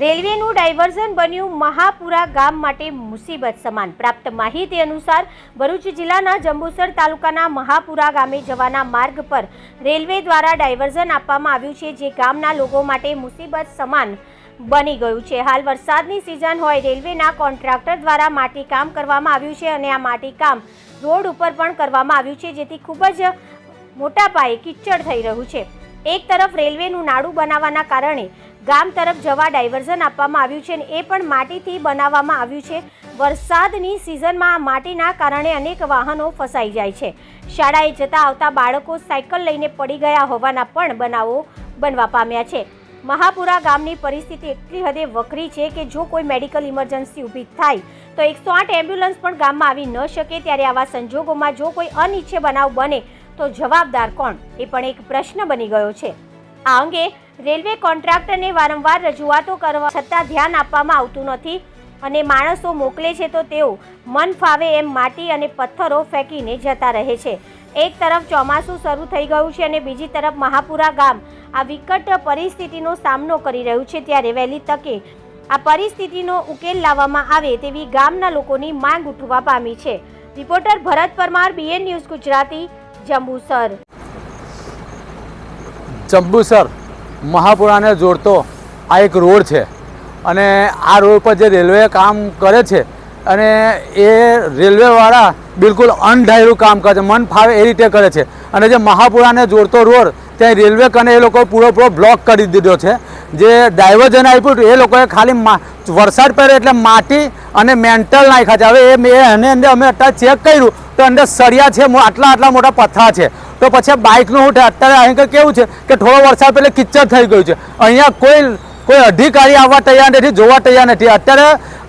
રેલવેનું diversion બન્યું મહાપુરા ગામ માટે મુસીબત સમાન. પ્રાપ્ત માહિતી અનુસાર ભરૂચ જિલ્લાના જંબુસર તાલુકાના મહાપુરા ગામે જવાના માર્ગ પર રેલવે દ્વારા ડાયવર્ઝન આપવામાં આવ્યું છે, જે ગામના લોકો માટે મુસીબત સમાન બની ગયું છે. હાલ વરસાદની સિઝન હોય, રેલવેના કોન્ટ્રાક્ટર દ્વારા માટી કામ કરવામાં આવ્યું છે અને આ માટી કામ રોડ ઉપર પણ કરવામાં આવ્યું છે, જેથી ખૂબ જ મોટા પાયે કિચડ થઈ રહ્યું છે. એક તરફ રેલવેનું નાડું બનાવવાના કારણે ગામ તરફ જવા ડાયવર્ઝન આપવામાં આવ્યું છે અને એ પણ માટીથી બનાવવામાં આવ્યું છે. વરસાદની સિઝનમાં માટીના કારણે અનેક વાહનો ફસાઈ જાય છે. શાળાએ જતા આવતા બાળકો સાયકલ લઈને પડી ગયા હોવાના પણ બનાવો બનવા પામ્યા છે. મહાપુરા ગામની પરિસ્થિતિ એટલી હદે વકરી છે કે જો કોઈ મેડિકલ ઇમરજન્સી ઊભી થાય, તો એકસો આઠ એમ્બ્યુલન્સ પણ ગામમાં આવી ન શકે ત્યારે આવા સંજોગોમાં જો કોઈ અનિચ્છે બનાવ બને, તો જવાબદાર કોણ? એ પણ એક પ્રશ્ન બની ગયો છે. આ અંગે રેલવે કોન્ટ્રાક્ટરને વારંવાર રજૂઆતો કરવા છતાં ધ્યાન આપવામાં આવતું નથી અને માણસો મોકલે છે તો તેઓ મન ફાવે એમ માટી અને પથ્થરો ફેંકીને જતા રહે છે. એક તરફ ચોમાસું શરૂ થઈ ગયું છે અને બીજી તરફ મહાપુરા ગામ આ વિકટ પરિસ્થિતિનો સામનો કરી રહ્યું છે ત્યારે વહેલી તકે આ પરિસ્થિતિનો ઉકેલ લાવવામાં આવે તેવી ગામના લોકોની માંગ ઉઠવા પામી છે. Reporter Bharat Parmar BN news Gujarati, Jambusar. Jambusar મહાપુરાને જોડતો આ એક રોડ છે. અને આ રોડ પર જે રેલવે કામ કરે છે, અને એ રેલવેવાળા બિલકુલ અનઢાયરું કામ કરે છે, મન ફાવે એ રીતે કરે છે. અને જે મહાપુરાને જોડતો રોડ, ત્યાં રેલવે કને એ લોકો પૂરો બ્લોક કરી દીધો છે. જે ડાયવર્ઝન આપ્યું એ લોકોએ ખાલી વરસાદ પડે એટલે માટી અને મેન્ટલ નાખ્યા છે. હવે એ એને અમે અત્યારે ચેક કર્યું તો અંદર સળિયા છે આટલા આટલા મોટા પથ્થા છે. તો પછી બાઇકનું હું અત્યારે અહીં કેવું છે કે થોડો વરસાદ પહેલે કિચ્ચર થઈ ગયું છે. અહીંયા કોઈ કોઈ અધિકારી આવવા તૈયાર નથી, જોવા તૈયાર નથી. અત્યારે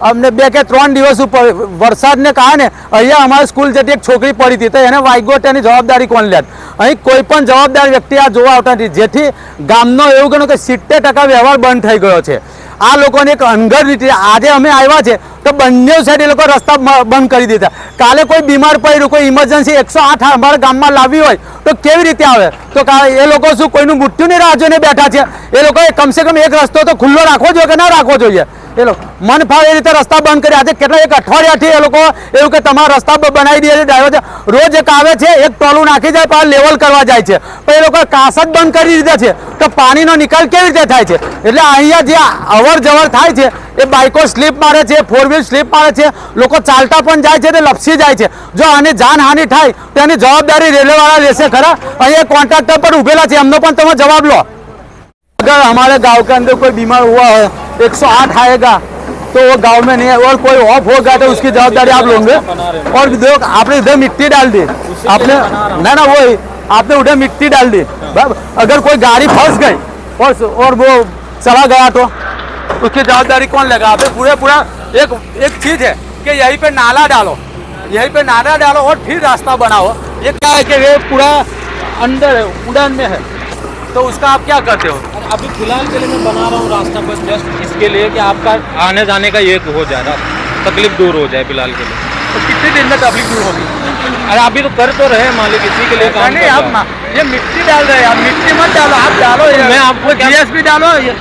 અમને બે કે ત્રણ દિવસ ઉપર વરસાદને કારણે અહીંયા અમારી સ્કૂલ જતી એક છોકરી પડી હતી, તો એને વાગ્યો તેની જવાબદારી કોણ લે અહીં કોઈ પણ જવાબદાર વ્યક્તિ આ જોવા આવતા નથી. જેથી ગામનો એવું ગણો કે સિત્તેર ટકા વ્યવહાર બંધ થઈ ગયો છે. આ લોકોને એક અનગઢ રીતે આજે અમે આવ્યા છે તો બંને સાઈડ એ લોકો રસ્તા બંધ કરી દીધા. કાલે કોઈ બીમાર પડ્યું, કોઈ ઇમરજન્સી એકસો આઠ અમારા ગામમાં લાવી હોય, તો કેવી રીતે આવે? તો એ લોકો શું, કોઈનું મૃત્યુની રાહ જોઈને બેઠા છે? એ લોકોએ કમસે કમ એક રસ્તો તો ખુલ્લો રાખવો જોઈએ કે ના રાખવો જોઈએ? એ લોકો મન ફાવે રીતે રસ્તા બંધ કર્યા છે કેટલા એક અઠવાડિયાથી એ લોકો એવું કે તમારા રસ્તા બનાવી દે છે, ડ્રાઈવર છે. રોજ એક આવે છે, એક ટોલું નાખી જાય પાછળ લેવલ કરવા જાય છે. પણ એ લોકો કાસ જ બંધ કરી દીધા છે. તો પાણીનો નિકાલ કેવી રીતે થાય છે? એટલે અહીંયા જે અવર જવર થાય છે, એ બાઇકો સ્લીપ મારે છે, ફોર વ્હીલ સ્લીપ મારે છે, લોકો ચાલતા પણ જાય છે, તે લપસી જાય છે. જો આની જાનહાનિ થાય, તો એની જવાબદારી રેલવેવાળા લેશે, ખરા? અહીંયા કોન્ટ્રાક્ટર પણ ઉભેલા છે, એમનો પણ તમે જવાબ લો. અગર હમારે ગાંવ કે અંદર કોઈ બીમાર હુઆ હોય 108 आएगा तो वो गाँव में नहीं है, और कोई ऑफ़ होगा तो उसकी जवाबदारी आप लोगे। और देखो आपने इधर मिट्टी डाल दी, आपने, ना ना, वही, आपने उधर मिट्टी डाल दी। अगर कोई गाड़ी फंस गई, और और वो चला गया तो उसकी जवाबदारी कौन लेगा? आपने पूरे, पूरा, एक एक चीज़ है कि यहीं पे नाला डालो, यहीं पे नाला डालो और फिर रास्ता बनाओ। ये क्या है कि ये पूरा अंदर है, उड़ान में है। तो उसका आप क्या करते हो? अभी फ़िलहाल के लिए मैं बना रहा हूँ रास्ता बस जस्ट इसके लिए कि आपका आने जाने का ये हो जाए ना तकलीफ़ दूर हो जाए फ़िलहाल के लिए। तो कितने दिन में तकलीफ़ दूर होगी? अरे अभी तो कर तो रहे मालिक इसी के लिए काम नहीं आप रहा हूँ। ये मिट्टी डाल रहे हैं आप मिट्टी मत डालो आप डालो मैं आपको जीएसपी डालो ये।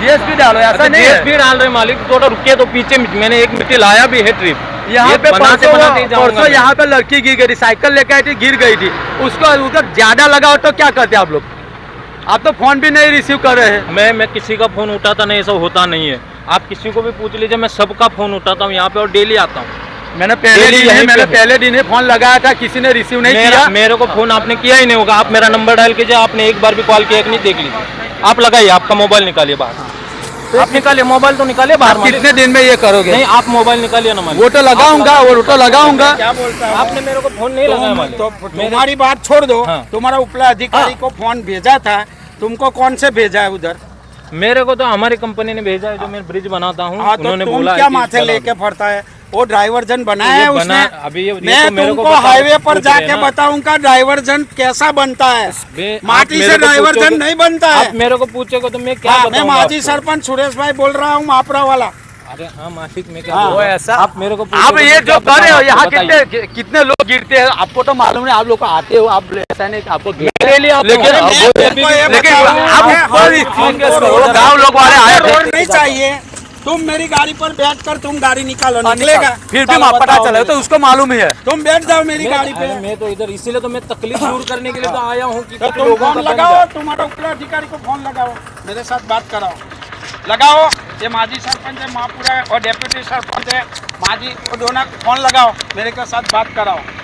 जीएसपी डालो ऐसा नहीं जीएसपी डाल रहे मालिक थोड़ा रुके तो पीछे मैंने एक मिट्टी लाया भी है ट्रिप। यहाँ पे परसों। यहाँ पे लड़की गिर गई थी साइकिल लेके आई थी गिर गई थी। उसको उधर ज़्यादा लगा हो तो क्या करते आप लोग? आप तो फ़ोन भी नहीं रिसीव कर रहे हैं। मैं मैं किसी का फ़ोन उठाता नहीं ऐसा होता नहीं है। आप किसी को भी पूछ लीजिए मैं सबका फ़ोन उठाता हूँ यहाँ पे और डेली आता हूँ। मैंने पहले दिन ही मैंने पहले दिन ही फ़ोन लगाया था किसी ने रिसीव नहीं मेरा किया। मेरे को फ़ोन आपने किया ही नहीं होगा। आप मेरा नंबर डायल कीजिए आपने एक बार भी कॉल किया कि नहीं देख लीजिए। आप लगाइए आपका मोबाइल निकालिए बाहर। आप निकालिए मोबाइल तो निकालिए बाहर कितने दिन में ये करोगे? नहीं आप मोबाइल निकालिए ना वो तो लगाऊँगा वो तो लगाऊँगा। क्या बोलता है? आपने मेरे को फ़ोन नहीं लगाया तो तुम्हारी बात छोड़ दो। हाँ। तुम्हारा उपला अधिकारी को फ़ोन भेजा था तुमको कौन से भेजा है उधर मेरे को तो हमारी कंपनी ने भेजा है जो मैं ब्रिज बनाता हूँ हाँ तो उन्होंने तुम बोला है क्या कि माथे चलो लेके फरता है वो ड्राइवर्जन बनाया ये है बना- उसने अभी ये- ये मैं तो मेरे को तुमको बताओ, हाईवे पर पूछ रहे जाके हैं ना। बताऊंगा ड्राइवर्जन कैसा बनता है बे- आप माटी मेरे से को ड्राइवर्जन पूछोगे- नहीं बनता आप है मेरे को पूछेगा तो मैं क्या हाँ, मैं बताऊंगा माजी आपको? सरपंच सुरेश भाई बोल रहा हूँ मापरा वाला अरे हाँ माफिक में क्या हाँ, वो ऐसा? आप मेरे को आप तो ये जो कर रहे हो यहाँ कितने कितने लोग गिरते हैं? आपको तो मालूम है आप लोग आते हो आप ऐसा नहीं आपको गिरते मेरे लिए लेकिन आप ही गाँव लोग वाले आए रोड नहीं चाहिए। तुम मेरी गाड़ी पर बैठ कर तुम गाड़ी निकालो हाँ, निकलेगा। फिर भी पता चला तो उसको मालूम ही है। तुम बैठ जाओ मेरी गाड़ी पे। मैं तो इधर इसीलिए तो मैं तकलीफ़ दूर करने के लिए तो आया हूँ तो तुम फ़ोन लगाओ तुम्हारा ऊपर अधिकारी को फ़ोन लगाओ मेरे साथ बात कराओ। लगाओ ये माजी सरपंच है महापुरा है और डेप्यूटी सरपंच है माजी वो दोनों को फोन लगाओ मेरे के साथ बात कराओ